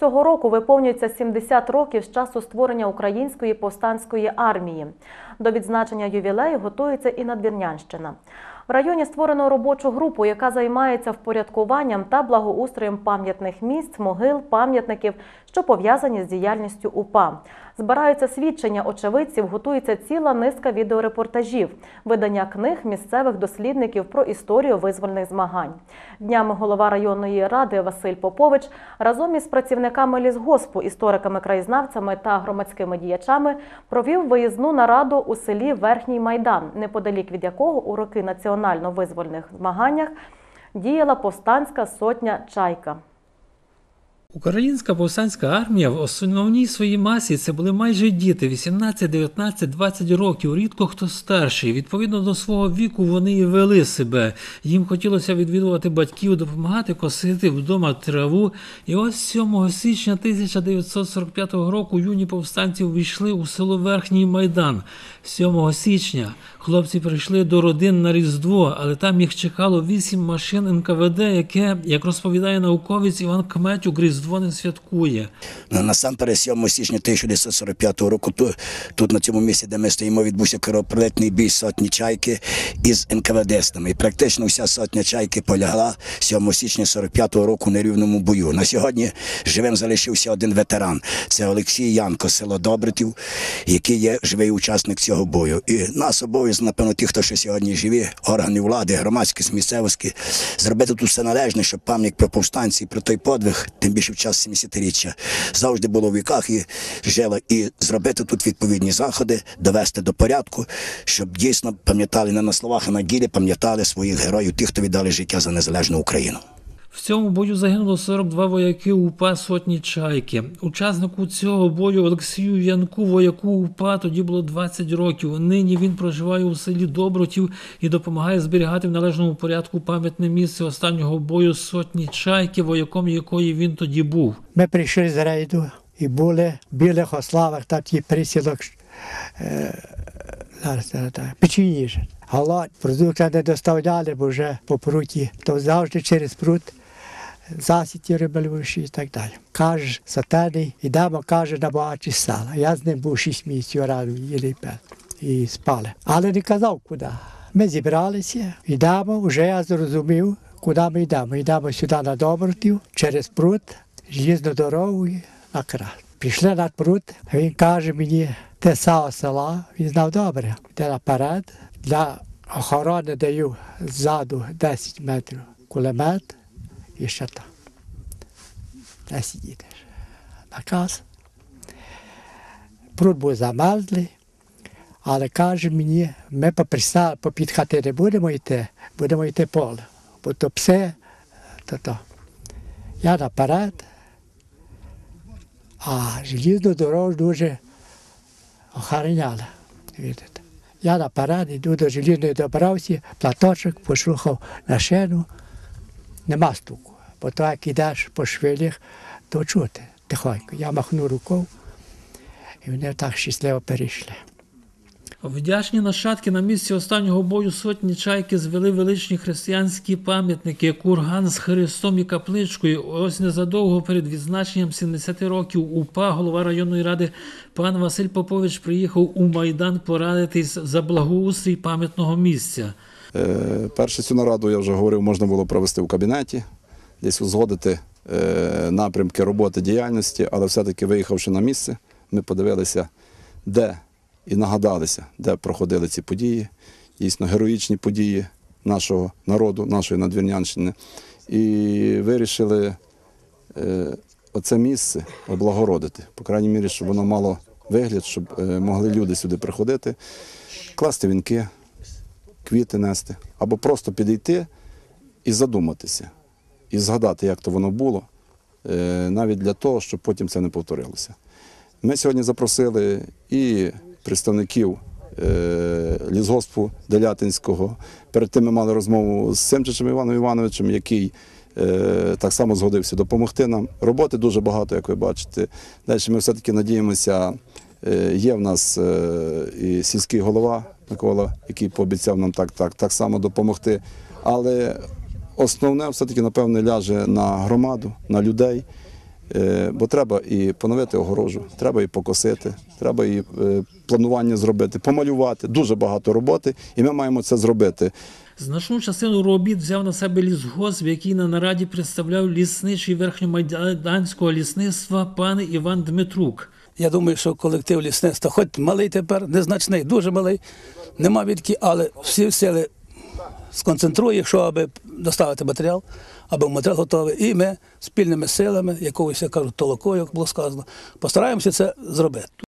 Цього року виповнюється 70 років з часу створення Української повстанської армії. До відзначення ювілею готується і Надвірнянщина. В районі створено робочу групу, яка займається впорядкуванням та благоустроєм пам'ятних місць, могил, пам'ятників, що пов'язані з діяльністю УПА. Збираються свідчення очевидців, готується ціла низка відеорепортажів, видання книг місцевих дослідників про історію визвольних змагань. Днями голова районної ради Василь Попович разом із працівниками лісгоспу, істориками, краєзнавцями та громадськими діячами провів виїзну нараду у селі Верхній Майдан, неподалік від якого у роки національно-визвольних змаганнях діяла повстанська сотня Чайка. Українська повстанська армія в основній своїй масі це були майже діти 18, 19, 20 років, рідко хто старший. Відповідно до свого віку вони і вели себе. Їм хотілося відвідувати батьків, допомагати косити вдома траву. І ось 7 січня 1945 року юні повстанці увійшли у село Верхній Майдан. 7 січня хлопці прийшли до родин на Різдво, але там їх чекало вісім машин НКВД, яке, як розповідає науковець Іван Кметюк, Різдво не святкує. Насамперед, 7 січня 1945 року, ту- тут на цьому місці, де ми стоїмо, відбувся кровопролитний бій сотні чайки із НКВДстами. І практично вся сотня чайки полягла 7 січня 45-го року нерівному бою. На сьогодні живим залишився один ветеран. Це Олексій Янко, село Добритів, який є живий учасник цього бою. І нас обов'язок, напевно, ті, хто ще сьогодні живі, органи влади, громадськість, місцевості, зробити тут все належне, щоб пам'ять про повстанців, про той подвиг, тим більше в час 70-річчя, завжди було в віках і жила, І зробити тут відповідні заходи, довести до порядку, щоб дійсно пам'ятали не на словах, а на ділі пам'ятали своїх героїв, тих, хто віддали життя за незалежну Україну. В цьому бою загинуло 42 вояки УПА сотні чайки. Учаснику цього бою Олексію Янку, вояку УПА, тоді було 20 років. Нині він проживає у селі Добротів і допомагає зберігати в належному порядку пам'ятне місце останнього бою сотні чайки, вояком якої він тоді був. Ми прийшли з рейду і були в білих ославах, там ті присілок е, зараз, Голод, продукти не доставляли, бо вже по пруті, то завжди через прут засіті рибалюші і так далі. Каже, сатаний, ідемо, каже, на багаті села. Я з ним був шість місяців раду, їли і спали. Але не казав, куди. Ми зібралися, йдемо, вже я зрозумів, куди ми йдемо. Йдемо сюди на Добротів, через пруд, желізну дорогу і на крас. Пішли над пруд, він каже мені, те сало села, він знав добре. Йде наперед. Для охорони даю ззаду 10 метрів кулемет і ще там. 10 їдеш. Наказ. Пруд був замерзлий, але каже мені, ми попід хати не будемо йти, будемо йти поле. Бо то пси, то то. Я наперед, а желізну дорогу дуже охороняли. Видите. Я на парад йду до желізної добрався, платочок пошухав на шину, нема стуку. Бо то як йдеш по швилях, то чути тихонько. Я махну рукою, і вони так щасливо перейшли. Вдячні нащадки на місці останнього бою сотні чайки звели величні християнські пам'ятники, курган з Христом і капличкою. Ось незадовго перед відзначенням 70 років УПА голова районної ради пан Василь Попович приїхав у Майдан порадитись за благоустрій пам'ятного місця. Е, Перше цю нараду, я вже говорив, можна було провести в кабінеті, десь узгодити е, напрямки роботи діяльності, але все-таки виїхавши на місце, ми подивилися, де і нагадалися, де проходили ці події, дійсно героїчні події нашого народу, нашої надвірнянщини. І вирішили е, оце місце облагородити, по крайній мірі, щоб воно мало вигляд, щоб е, могли люди сюди приходити, класти вінки, квіти нести, або просто підійти і задуматися, і згадати, як то воно було, е, навіть для того, щоб потім це не повторилося. Ми сьогодні запросили і представників е, лісгоспу Делятинського. Перед тим ми мали розмову з Семчичем Іваном Івановичем, який е, так само згодився допомогти нам. Роботи дуже багато, як ви бачите. Далі ми все-таки надіємося, е, є в нас і сільський голова Микола, який пообіцяв нам так, так, так само допомогти. Але основне все-таки, напевне, ляже на громаду, на людей. Е, Бо треба і поновити огорожу, треба і покосити, треба і е, планування зробити, помалювати. Дуже багато роботи, і ми маємо це зробити. Значну частину робіт взяв на себе лісгосп, який на нараді представляв лісничий верхньомайданського лісництва пан Іван Дмитрук. Я думаю, що колектив лісництва, хоч малий тепер, незначний, дуже малий, нема відки, але всі сили сконцентрує, що аби доставити матеріал, аби матеріал готовий. І ми спільними силами, якогось, я кажу, толокою, як було сказано, постараємося це зробити.